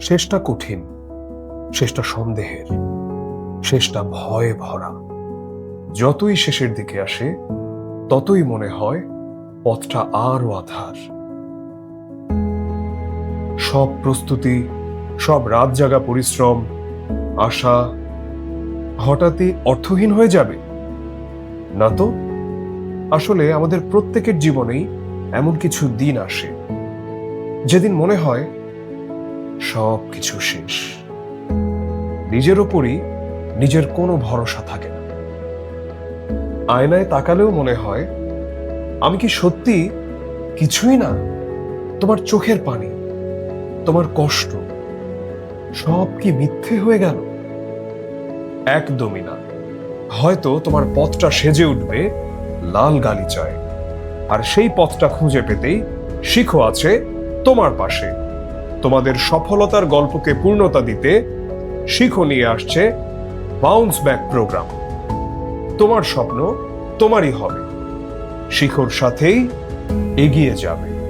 শেষটা কঠিন, শেষটা সন্দেহের, শেষটা ভয়ে ভরা। যতই শেষের দিকে আসে, ততই মনে হয় পথটা আরও আধার। সব প্রস্তুতি, সব রাত জাগা পরিশ্রম, আশা হঠাৎই অর্থহীন হয়ে যাবে। না তো? আসলে আমাদের প্রত্যেকের জীবনেই এমন কিছু দিন আসে। যেদিন মনে হয় সব কিছু শেষ। নিজের ওপরই নিজের কোনো ভরসা থাকে না। আয়নায় তাকালেও মনে হয়, আমি কি সত্যি কিছুই না? তোমার চোখের পানি, তোমার কষ্ট, সব কি মিথ্যে হয়ে গেল? একদমই না। হয়তো তোমার পথটা সেজে উঠবে, লাল গালিচায়। আর সেই পথটা খুঁজে পেতেই শিখো আছে তোমার পাশে। তোমাদের সফলতার গল্পকে পূর্ণতা দিতে শিখো নিয়ে আসছে বাউন্স ব্যাক প্রোগ্রাম তোমার স্বপ্ন তোমারই হবে। শিখর সাথেই এগিয়ে যাবে।